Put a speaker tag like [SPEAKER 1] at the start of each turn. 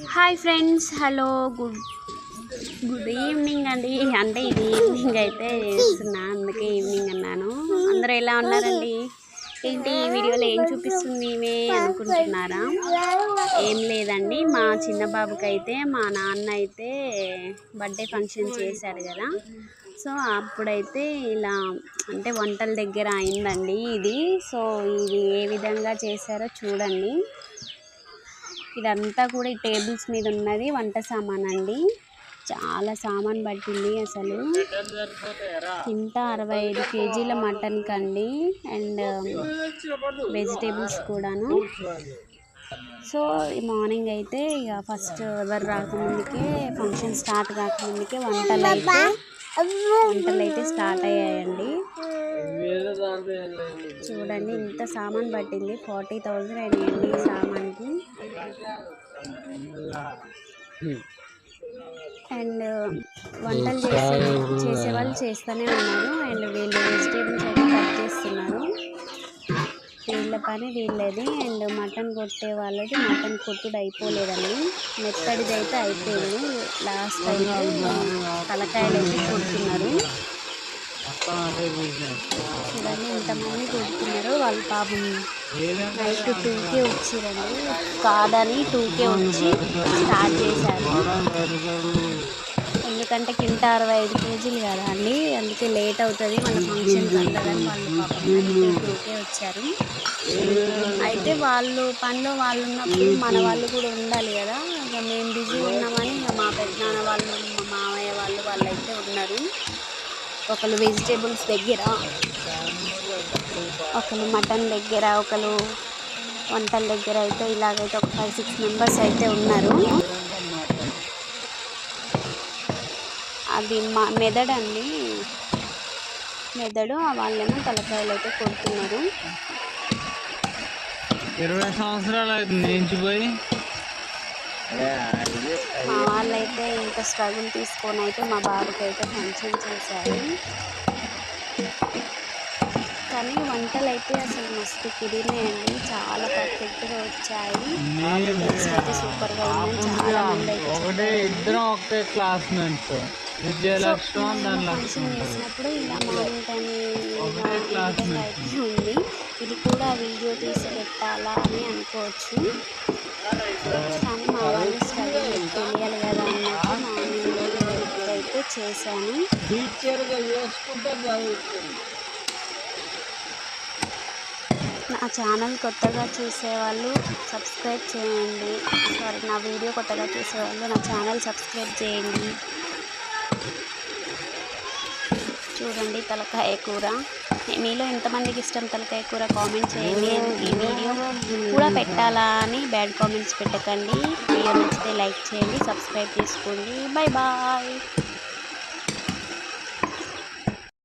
[SPEAKER 1] Hi friends hello good good evening అండి. అంటే ఇది ఈవినింగ్ అయితే చేస్తున్నా అందుకే ఈవినింగ్ అన్నాను. అందరూ ఎలా ఉన్నారండి? ఏంటి ఈ వీడియోలో ఏం చూపిస్తుంది ఈమె అనుకుంటున్నారా? ఏం లేదండి. మా చిన్న బాబుకి అయితే మా నాన్న అయితే బర్త్డే ఫంక్షన్ చేశారు కదా. సో అప్పుడైతే ఇలా అంటే వంటల దగ్గర అయిందండి ఇది. సో ఇది ఏ విధంగా చేశారో చూడండి. ఇదంతా కూడా ఈ టేబుల్స్ మీద ఉన్నది వంట సామాన్ అండి చాలా సామాన్ పట్టింది అసలు. ఇంత అరవై ఐదు కేజీల మటన్ కండి అండ్ వెజిటేబుల్స్ కూడాను. సో ఈ మార్నింగ్ అయితే ఇక ఫస్ట్ ఎవరు రాకముందుకే ఫంక్షన్ స్టార్ట్ కాకముందుకే వంటలు అయితే వంటలు అయితే స్టార్ట్ అయ్యాయండి. చూడండి ఇంత సామాన్ పట్టింది. ఫార్టీ థౌజండ్ అయ్యింది ఈ సామాన్కి. అండ్ వంటలు చేసే చేసే వాళ్ళు చేస్తూనే ఉన్నారు. అండ్ వీళ్ళు వెజిటేబుల్స్ అయితే కట్ చేస్తున్నారు. పని వీళ్ళది అండ్ మటన్ కొట్టే వాళ్ళది మటన్ కొట్టుడు అయిపోలేదండి. మెత్తడిది అయితే అయిపోయింది. లాస్ట్ అయితే తలకాయలు అయితే కొడుతున్నారు. చూడండి ఎంతమంది కొడుతున్నారు వాళ్ళ పాపం. నైట్ టూకే వచ్చిరండి. కాదని టూకే వచ్చి స్టార్ట్ చేశారు. ఎందుకంటే కింద అరవై ఐదు కేజీలు కదా అండి. అందుకే లేట్ అవుతుంది. మన ఫంక్షన్ అందరని వాళ్ళు పాపం వచ్చారు. అయితే వాళ్ళు పనిలో వాళ్ళు ఉన్నప్పుడు మన వాళ్ళు కూడా ఉండాలి కదా. ఇక మేము బిజీ ఉన్నామని ఇక మా పెద్దనాన్న వాళ్ళు మా మామయ్య వాళ్ళు వాళ్ళైతే ఉన్నారు. ఒకరు వెజిటేబుల్స్ దగ్గర ఒకరు మటన్ దగ్గర ఒకరు వంటల దగ్గర అయితే ఇలాగైతే ఒక ఫైవ్ సిక్స్ మెంబర్స్ అయితే ఉన్నారు. అది మా మెదడు అండి మెదడు వాళ్ళేమో తలకాయలు అయితే కొడుతున్నారు.
[SPEAKER 2] ఇరవై సంవత్సరాలు అవుతుంది ఎంచిపోయి
[SPEAKER 1] మా వాళ్ళైతే ఇంత స్ట్రగుల్ తీసుకొని అయితే మా బాబుకి అయితే ఫంక్షన్ చేశారు. కానీ వంటలు అయితే అసలు మస్తు కుదిరినాయండి. చాలా పర్ఫెక్ట్గా వచ్చాయి. అయితే సూపర్గా ఉందని చాలా మంది అయితే
[SPEAKER 2] ఒకటే ఇద్దరం ఒకే క్లాస్మేట్స్ విజయలక్ష్మి
[SPEAKER 1] ఫంక్షన్ చేసినప్పుడు ఇలా. అయితే ఉంది. ఇది కూడా వీడియో తీసి పెట్టాలా అని అనుకోవచ్చు. కానీ మా వాళ్ళు స్ట్రగుల్ తెలియాలి కదా అన్నట్టు మార్నింగ్ అయితే చేశాను. నా ఛానల్ కొత్తగా చూసేవాళ్ళు సబ్స్క్రైబ్ చేయండి. సారీ నా వీడియో కొత్తగా చూసేవాళ్ళు నా ఛానల్ సబ్స్క్రైబ్ చేయండి. చూడండి తలకాయ కూర. మీలో ఎంతమందికి ఇష్టం తలకాయ కూర కామెంట్ చేయండి. ఈ వీడియో కూడా పెట్టాలా అని బ్యాడ్ కామెంట్స్ పెట్టకండి. వీడియో నచ్చితే లైక్ చేయండి సబ్స్క్రైబ్ చేసుకోండి. Bye bye.